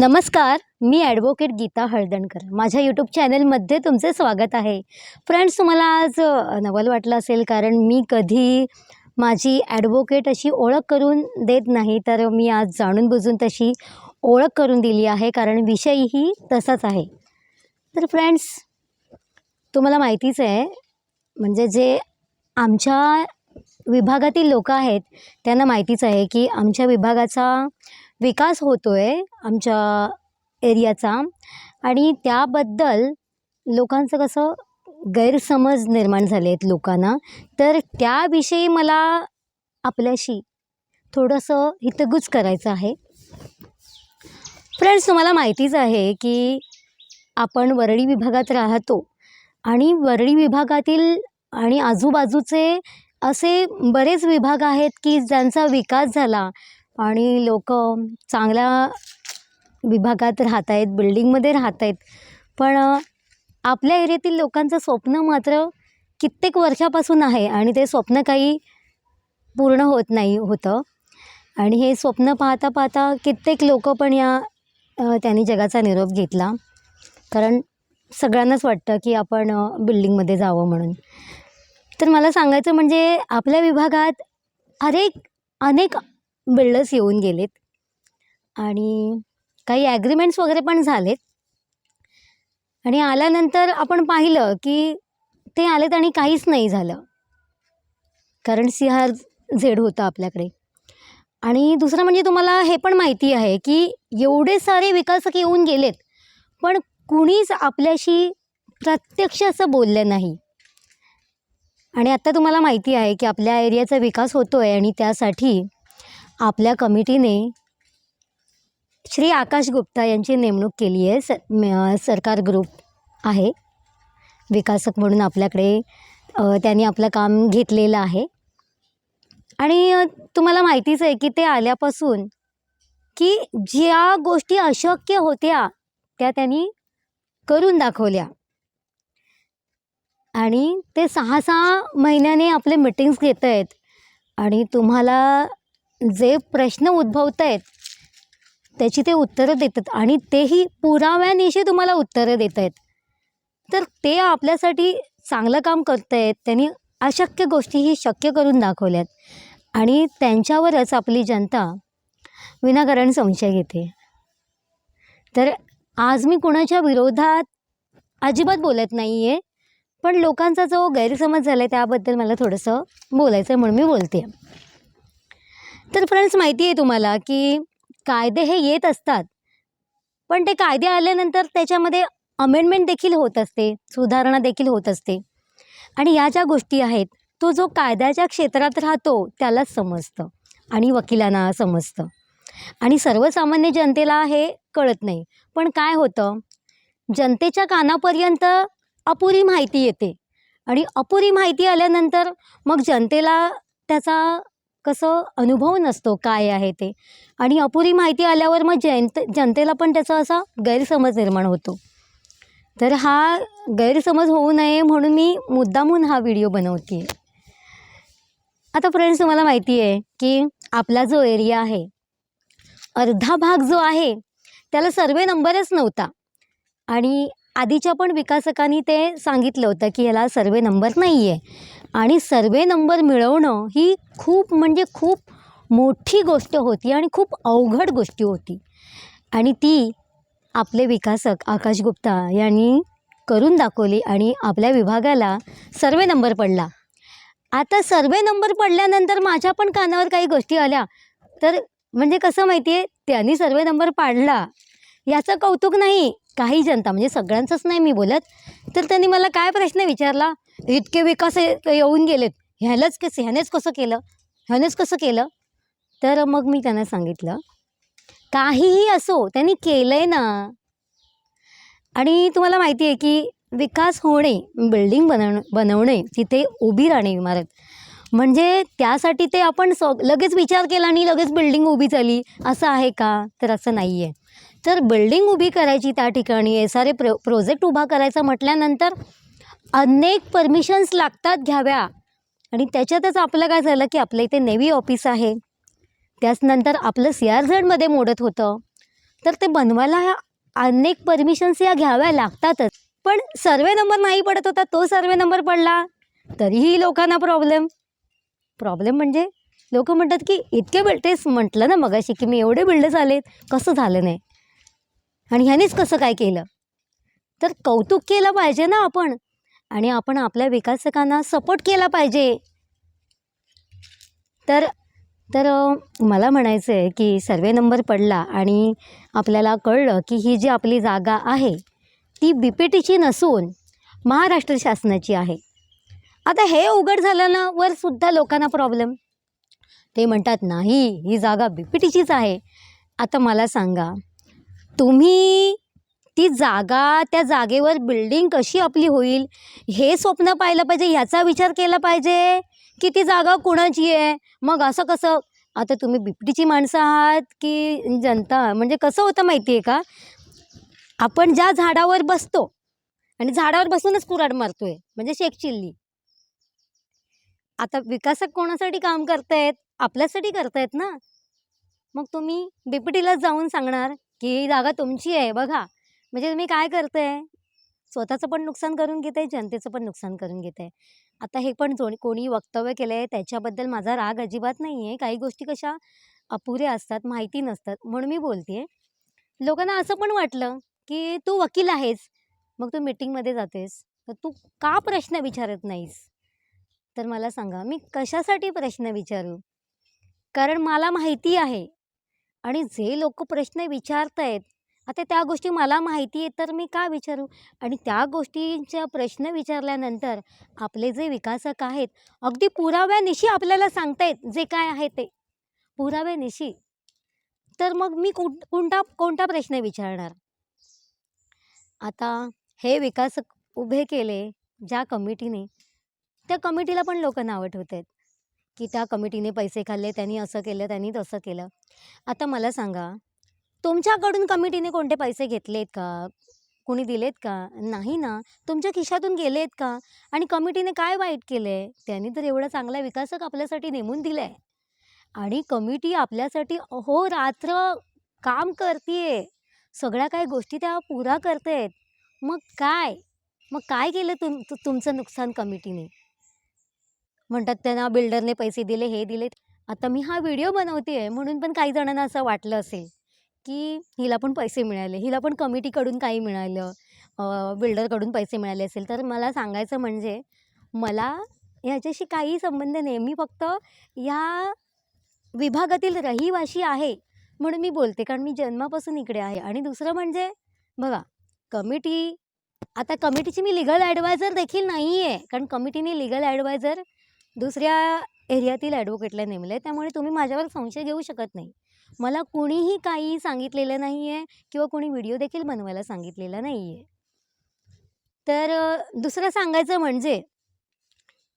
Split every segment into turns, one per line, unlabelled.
नमस्कार मी ॲडव्होकेट गीता हळदणकर. माझ्या यूट्यूब चॅनलमध्ये तुमचे स्वागत आहे. फ्रेंड्स तुम्हाला आज नवल वाटलं असेल कारण मी कधी माझी ॲडव्होकेट अशी ओळख करून देत नाही तर मी आज जाणून बुजून तशी ओळख करून दिली आहे कारण विषयही तसाच आहे. तर फ्रेंड्स तुम्हाला माहितीच आहे म्हणजे जे आमच्या विभागातील लोक आहेत त्यांना माहितीच आहे की आमच्या विभागाचा विकास होतो आहे आमच्या एरियाचा. आणि त्याबद्दल लोकांचं कसं गैरसमज निर्माण झाले आहेत लोकांना. तर त्याविषयी मला आपल्याशी थोडंसं हितगुज करायचं आहे. फ्रेंड्स तुम्हाला माहितीच आहे की आपण वरळी विभागात राहतो. आणि वरळी विभागातील आणि आजूबाजूचे असे बरेच विभाग आहेत की ज्यांचा विकास झाला आणि लोक चांगल्या विभागात राहत आहेत बिल्डिंगमध्ये राहत आहेत पण आपल्या एरियातील लोकांचं स्वप्न मात्र कित्येक वर्षापासून आहे आणि ते स्वप्न काही पूर्ण होत नाही होतं. आणि हे स्वप्न पाहता पाहता कित्येक लोक पण या त्यांनी जगाचा निरोप घेतला. कारण सगळ्यांनाच वाटतं की आपण बिल्डिंगमध्ये जावं म्हणून. तर मला सांगायचं म्हणजे आपल्या विभागात अनेक अनेक बिल्डर्स येऊन गेलेत. आणि काही ॲग्रीमेंट्स वगैरे पण झालेत. आणि आल्यानंतर आपण पाहिलं की ते आलेत आणि काहीच नाही झालं. कारण सी झेड होतं आपल्याकडे. आणि दुसरं म्हणजे तुम्हाला हे पण माहिती आहे की एवढे सारे विकासक येऊन गेलेत पण कुणीच आपल्याशी प्रत्यक्ष असं बोललं नाही. आणि आत्ता तुम्हाला माहिती आहे की आपल्या एरियाचा विकास होतो आहे आणि त्यासाठी आपल्या कमिटीने श्री आकाश गुप्ता यांची नेमणूक केली आहे. स सरकार ग्रुप आहे. विकासक म्हणून आपल्याकडे त्यांनी आपलं काम घेतलेलं आहे. आणि तुम्हाला माहितीच आहे की ते आल्यापासून की ज्या गोष्टी अशक्य होत्या त्या त्यांनी करून दाखवल्या. आणि ते सहा सहा महिन्याने आपले मिटिंग्स घेत आहेत आणि तुम्हाला जे प्रश्न उद्भवत आहेत त्याची ते उत्तरं देतात आणि तेही पुराव्यानिशी तुम्हाला उत्तरं देत आहेत तर ते आपल्यासाठी चांगलं काम करत आहेत त्यांनी अशक्य गोष्टीही शक्य करून दाखवल्यात आणि त्यांच्यावरच आपली जनता विनाकारण संशय घेते. तर आज मी कुणाच्या विरोधात अजिबात बोलत नाही आहे पण लोकांचा जो गैरसमज झाला आहे त्याबद्दल मला थोडंसं बोलायचं आहे म्हणून मी बोलते तर फ्रेंड्स माहिती आहे तुम्हाला की कायदे हे येत असतात. पण ते कायदे आल्यानंतर त्याच्यामध्ये अमेंडमेंट देखील होत असते सुधारणा देखील होत असते. आणि या ज्या गोष्टी आहेत तो जो कायद्याच्या क्षेत्रात राहतो त्यालाच समजतं आणि वकिलांना समजतं. आणि सर्वसामान्य जनतेला हे कळत नाही. पण काय होतं? जनतेच्या कानापर्यंत अपुरी माहिती येते. आणि अपुरी माहिती आल्यानंतर मग जनतेला त्याचा कसं अनुभव नसतो काय आहे ते. आणि अपुरी माहिती आल्यावर मग जनते जनतेला पण त्याचा असा गैरसमज निर्माण होतो. तर हा गैरसमज होऊ नये म्हणून मी मुद्दामून हा व्हिडिओ बनवते आता फ्रेंड्स तुम्हाला माहिती आहे की आपला जो एरिया आहे अर्धा भाग जो आहे त्याला सर्वे नंबरच नव्हता. आणि आधीच्या पण विकासकांनी ते सांगितलं होतं की याला सर्वे नंबर नाही आहे आणि सर्वे नंबर मिळवणं ही खूप म्हणजे खूप मोठी गोष्ट होती आणि खूप अवघड गोष्टी होती. आणि ती आपले विकासक आकाश गुप्ता यांनी करून दाखवली आणि आपल्या विभागाला सर्वे नंबर पडला. आता सर्वे नंबर पडल्यानंतर माझ्या पण कानावर काही गोष्टी आल्या. तर म्हणजे कसं माहिती आहे त्यांनी सर्वे नंबर पाडला. याचं कौतुक नाही काही जनता म्हणजे सगळ्यांचंच नाही मी बोलत. तर त्यांनी मला काय प्रश्न विचारला? इतके विकास येऊन गेलेत. ह्यालाच कसं ह्यानेच कसं केलं? ह्यानेच कसं केलं? तर मग मी त्यांना सांगितलं काहीही असो त्यांनी केलं आहे ना. आणि तुम्हाला माहिती आहे की विकास होणे बिल्डिंग बनव बनवणे तिथे उभी राहणे इमारत. म्हणजे त्यासाठी ते आपण स लगेच विचार केला आणि लगेच बिल्डिंग उभी झाली. असं आहे का? तर असं नाही आहे तर बिल्डिंग उभी करायची त्या ठिकाणी S R A pro project उभा करायचा म्हटल्यानंतर अनेक परमिशन्स लागतात घ्याव्या. आणि त्याच्यातच आपलं काय झालं की आपल्या इथे नेव्ही ऑफिस आहे. त्याचनंतर आपलं सी आर झेडमध्ये मोडत होतं. तर ते बनवायला अनेक परमिशन्स या घ्याव्या लागतातच. पण सर्वे नंबर नाही पडत होता तो सर्वे नंबर पडला. तरीही लोकांना प्रॉब्लेम प्रॉब्लेम म्हणजे लोक म्हणतात की इतके बिल म्हटलं ना मगाशी की मी एवढे बिल्डर्स आलेत कसं झालं नाही? आणि ह्यानेच कसं काय केलं? तर कौतुक केलं पाहिजे ना आपण. आणि आपण आपल्या विकासकांना सपोर्ट केला पाहिजे. तर तर मला म्हणायचं आहे की सर्वे नंबर पडला आणि आपल्याला कळलं की ही जी आपली जागा आहे ती बी पी टीची नसून महाराष्ट्र शासनाची आहे. आता हे उघड झालं ना वर सुद्धा लोकांना प्रॉब्लेम ते म्हणतात नाही ही जागा बी पी टीचीच आहे. आता मला सांगा तुम्ही ती जागा त्या जागेवर बिल्डिंग कशी आपली होईल हे स्वप्न पाहिलं पाहिजे ह्याचा विचार केला पाहिजे की ती जागा कुणाची आहे? मग असं कसं? आता तुम्ही बिपटीची माणसं आहात की जनता म्हणजे कसं होतं माहिती आहे का? आपण ज्या झाडावर बसतो आणि झाडावर बसूनच कुराड मारतोय म्हणजे शेख चिल्ली. आता विकासक कोणासाठी काम करतायत? आपल्यासाठी करतायत ना? मग तुम्ही बिपटीला जाऊन सांगणार की ही जागा तुमची आहे बघा. म्हणजे तुम्ही काय करताय? स्वतःचं पण नुकसान करून घेते जनतेचं पण नुकसान करून घेते. आता हे पण जो कोणी वक्तव्य केलं आहे त्याच्याबद्दल माझा राग अजिबात नाही आहे काही गोष्टी कशा अपुऱ्या असतात माहिती नसतात म्हणून मी बोलते लोकांना असं पण वाटलं की तू वकील आहेस मग तू मीटिंगमध्ये जातेस. तर तू का प्रश्न विचारत नाहीस? तर मला सांगा मी कशासाठी प्रश्न विचारू? कारण मला माहिती आहे. आणि जे लोक प्रश्न विचारत आहेत आता त्या गोष्टी मला माहिती आहे तर मी का विचारू? आणि त्या गोष्टींच्या प्रश्न विचारल्यानंतर आपले जे विकासक आहेत अगदी पुराव्यानिशी आपल्याला सांगतायत जे काय आहे ते. पुराव्यानिशी तर मग मी कुठ कोणता कोणता प्रश्न विचारणार? आता हे विकासक उभे केले ज्या कमिटीने त्या कमिटीला पण लोक नावं ठेवत आहेत की त्या कमिटीने पैसे खाल्ले त्यांनी असं केलं त्यांनी तसं केलं. आता मला सांगा तुमच्याकडून कमिटीने कोणते पैसे घेतलेत का? कोणी दिलेत का? नाही ना. तुमच्या खिशातून गेलेत का? आणि कमिटीने काय वाईट केलं आहे त्यांनी तर एवढा चांगला विकासक आपल्यासाठी नेमून दिला आहे आणि कमिटी आपल्यासाठी अहोरात्र काम करते सगळ्या काही गोष्टी त्या पुरा करतायत. मग काय? मग काय केलं तुम तुमचं नुकसान कमिटीने? म्हणतात त्यांना बिल्डरने पैसे दिले हे दिले आता मी हा व्हिडिओ बनवते आहे म्हणून पण काही जणांना असं वाटलं असेल. की हिला पण पैसे मिळाले. हिला पण कमिटीकडून काही मिळालं. बिल्डरकडून पैसे मिळाले असेल. तर मला सांगायचं म्हणजे मला ह्याच्याशी काही संबंध नाही. मी फक्त या विभागातील रहिवाशी आहे म्हणून मी बोलते. कारण मी जन्मापासून इकडे आहे. आणि दुसरं म्हणजे बघा कमिटी आता कमिटीची मी लिगल ॲडवायझर देखील नाही आहे कारण कमिटीने लिगल ॲडवायझर दुसऱ्या एरियातील ॲडव्होकेटला नेमलं आहे त्यामुळे तुम्ही माझ्यावर संशय घेऊ शकत नाही. मला कुणीही काही सांगितलेलं नाही आहे किंवा कोणी व्हिडिओ देखील बनवायला सांगितलेला नाही आहे तर दुसरं सांगायचं म्हणजे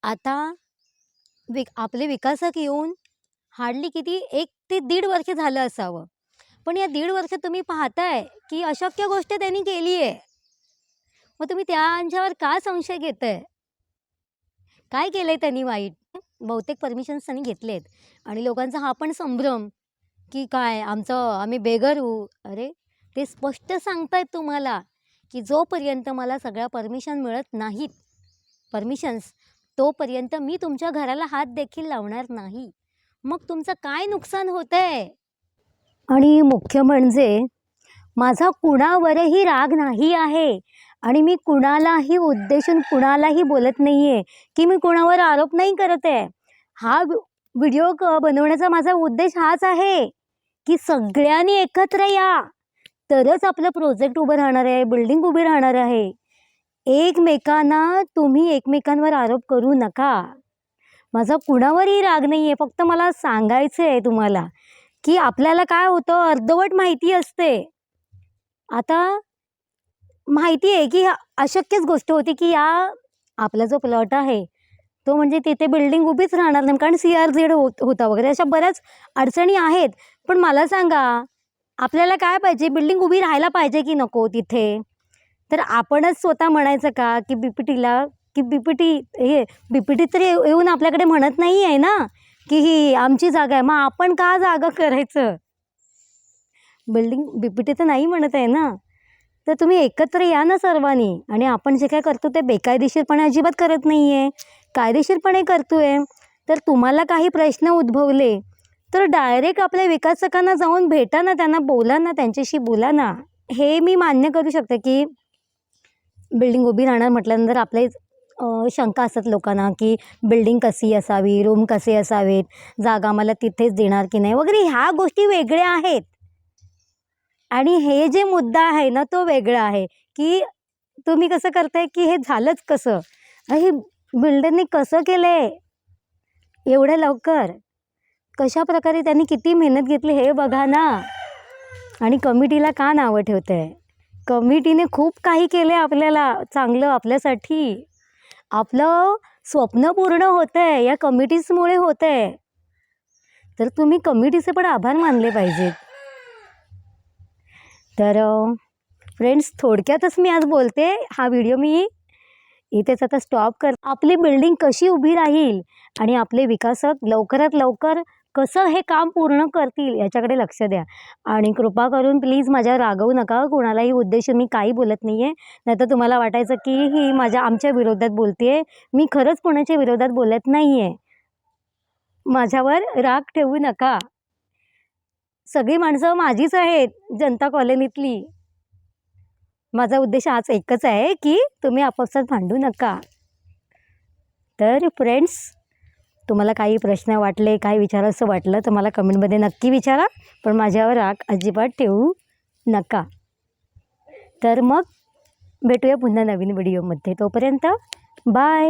आता विक आपले विकासक येऊन हार्डली किती एक ते दीड वर्ष झालं असावं. पण या दीड वर्ष तुम्ही पाहताय की अशक्य गोष्ट त्यांनी केली आहे मग तुम्ही त्यांच्यावर का संशय घेताय? काय केलंय त्यांनी वाईट? बहुतेक परमिशन्स त्यांनी घेतलेत. आणि लोकांचा हा पण संभ्रम की काय? आमचं आम्ही बेघर होऊ. अरे ते स्पष्ट सांगतायत तुम्हाला की जोपर्यंत मला सगळ्या परमिशन मिळत नाहीत परमिशन्स तोपर्यंत मी तुमच्या घराला हात देखील लावणार नाही. मग तुमचं काय नुकसान होतं आहे आणि मुख्य म्हणजे माझा कुणावरही राग नाही आहे आणि मी कुणालाही उद्देशून कुणालाही बोलत नाही आहे की मी कुणावर आरोप नाही करत आहे. हा व्हिडिओ क बनवण्याचा माझा उद्देश हाच आहे. की सगळ्यांनी एकत्र या. तरच आपलं प्रोजेक्ट उभं राहणार आहे बिल्डिंग उभी राहणार आहे. एकमेकांना तुम्ही एकमेकांवर आरोप करू नका. माझा कुणावरही राग नाही आहे फक्त मला सांगायचं आहे तुम्हाला की आपल्याला काय होतं अर्धवट माहिती असते. आता माहिती आहे की अशक्यच गोष्ट होती की या आपला जो प्लॉट आहे तो म्हणजे तिथे बिल्डिंग उभीच राहणार नाही कारण सी आर झेड होत होता वगैरे. अशा बऱ्याच अडचणी आहेत. पण मला सांगा आपल्याला काय पाहिजे? बिल्डिंग उभी राहायला पाहिजे की नको तिथे? तर आपणच स्वतः म्हणायचं का की बी पी टीला की बी पी टी हे बी पी टी तरी येऊन आपल्याकडे म्हणत नाही आहे ना की ही आमची जागा आहे. मग आपण का जागा करायचं? बिल्डिंग बी पी टी तर नाही म्हणत आहे ना. तर तुम्ही एकत्र या ना सर्वांनी. आणि आपण जे काय करतो ते बेकायदेशीरपणे अजिबात करत नाही आहे कायदेशीरपणे करतो आहे तर तुम्हाला काही प्रश्न उद्भवले तर डायरेक्ट आपल्या विकासकांना जाऊन भेटा ना त्यांना बोला ना त्यांच्याशी बोला ना हे मी मान्य करू शकते की बिल्डिंग उभी राहणार म्हटल्यानंतर आपले शंका असतात लोकांना की बिल्डिंग कशी असावी रूम कसे असावेत जागा मला तिथेच देणार की नाही वगैरे ह्या गोष्टी वेगळ्या आहेत. आणि हे जे मुद्दा आहे ना तो वेगळा आहे की तुम्ही कसं करताय की हे झालंच कसं? हे बिल्डरने कसं केलं आहे एवढ्या लवकर? कशा प्रकारे त्यांनी किती मेहनत घेतली हे बघा ना. आणि कमिटीला का नावं ठेवतं आहे कमिटीने खूप काही केलं आहे आपल्याला चांगलं आपल्यासाठी. आपलं स्वप्न पूर्ण होतं आहे या कमिटीजमुळे होतं आहे तर तुम्ही कमिटीचे पण आभार मानले पाहिजेत. तर फ्रेंड्स थोडक्यातच मी आज बोलते. हा व्हिडिओ मी इथेच आता स्टॉप कर. आपली बिल्डिंग कशी उभी राहील आणि आपले विकासक लवकरात लवकर कसं हे काम पूर्ण करतील याच्याकडे लक्ष द्या. आणि कृपा करून प्लीज माझ्या रागवू नका हो. कोणालाही उद्देश मी काही बोलत नाही आहे नाहीतर तुम्हाला वाटायचं की ही माझ्या आमच्या विरोधात बोलते आहे मी खरंच कोणाच्या विरोधात बोलत नाही आहे माझ्यावर राग ठेवू नका. सगळी माणसं माझीच आहेत जनता कॉलनीतली. माझा उद्देश आज एकच आहे की तुम्ही आपापसात भांडू नका. तर फ्रेंड्स तुम्हाला काही प्रश्न वाटले काही विचारायचं वाटलं तर मला कमेंटमध्ये नक्की विचारा पण माझ्यावर राग अजिबात ठेवू नका. तर मग भेटूया पुन्हा नवीन व्हिडिओमध्ये तोपर्यंत बाय